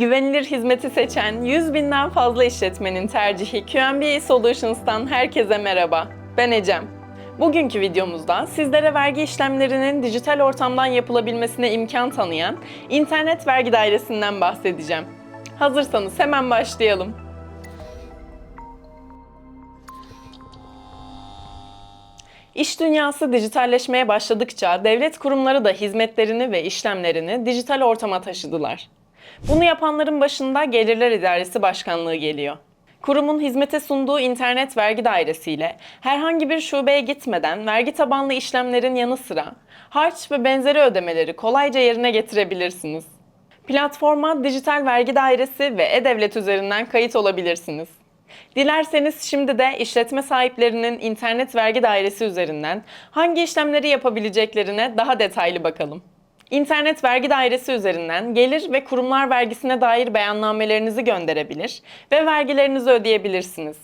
Güvenilir hizmeti seçen 100 binden fazla işletmenin tercihi QNB Solutions'tan herkese merhaba. Ben Ecem. Bugünkü videomuzda sizlere vergi işlemlerinin dijital ortamdan yapılabilmesine imkan tanıyan İnternet Vergi Dairesi'nden bahsedeceğim. Hazırsanız hemen başlayalım. İş dünyası dijitalleşmeye başladıkça devlet kurumları da hizmetlerini ve işlemlerini dijital ortama taşıdılar. Bunu yapanların başında Gelirler İdaresi Başkanlığı geliyor. Kurumun hizmete sunduğu internet vergi dairesi ile herhangi bir şubeye gitmeden vergi tabanlı işlemlerin yanı sıra harç ve benzeri ödemeleri kolayca yerine getirebilirsiniz. Platforma Dijital Vergi Dairesi ve E-Devlet üzerinden kayıt olabilirsiniz. Dilerseniz şimdi de işletme sahiplerinin internet vergi dairesi üzerinden hangi işlemleri yapabileceklerine daha detaylı bakalım. İnternet vergi dairesi üzerinden gelir ve kurumlar vergisine dair beyannamelerinizi gönderebilir ve vergilerinizi ödeyebilirsiniz.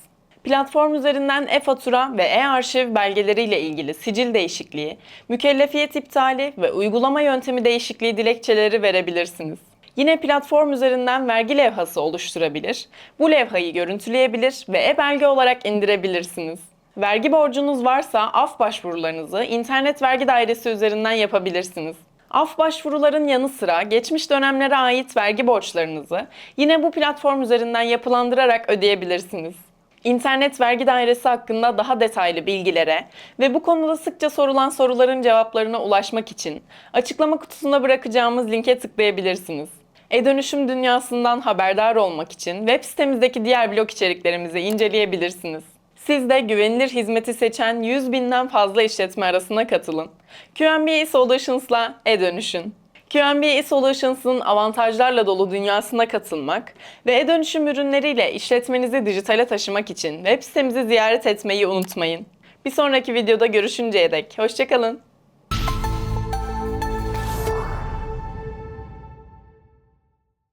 Platform üzerinden e-fatura ve e-arşiv belgeleriyle ilgili sicil değişikliği, mükellefiyet iptali ve uygulama yöntemi değişikliği dilekçeleri verebilirsiniz. Yine platform üzerinden vergi levhası oluşturabilir, bu levhayı görüntüleyebilir ve e-belge olarak indirebilirsiniz. Vergi borcunuz varsa af başvurularınızı internet vergi dairesi üzerinden yapabilirsiniz. Af başvuruların yanı sıra geçmiş dönemlere ait vergi borçlarınızı yine bu platform üzerinden yapılandırarak ödeyebilirsiniz. İnternet Vergi Dairesi hakkında daha detaylı bilgilere ve bu konuda sıkça sorulan soruların cevaplarına ulaşmak için açıklama kutusuna bırakacağımız linke tıklayabilirsiniz. E-dönüşüm dünyasından haberdar olmak için web sitemizdeki diğer blog içeriklerimizi inceleyebilirsiniz. Siz de güvenilir hizmeti seçen 100 binden fazla işletme arasına katılın. QNB Solutions'la e-dönüşün. QNB e-Solutions'ın avantajlarla dolu dünyasına katılmak ve e-dönüşüm ürünleriyle işletmenizi dijitale taşımak için web sitemizi ziyaret etmeyi unutmayın. Bir sonraki videoda görüşünceye dek hoşçakalın.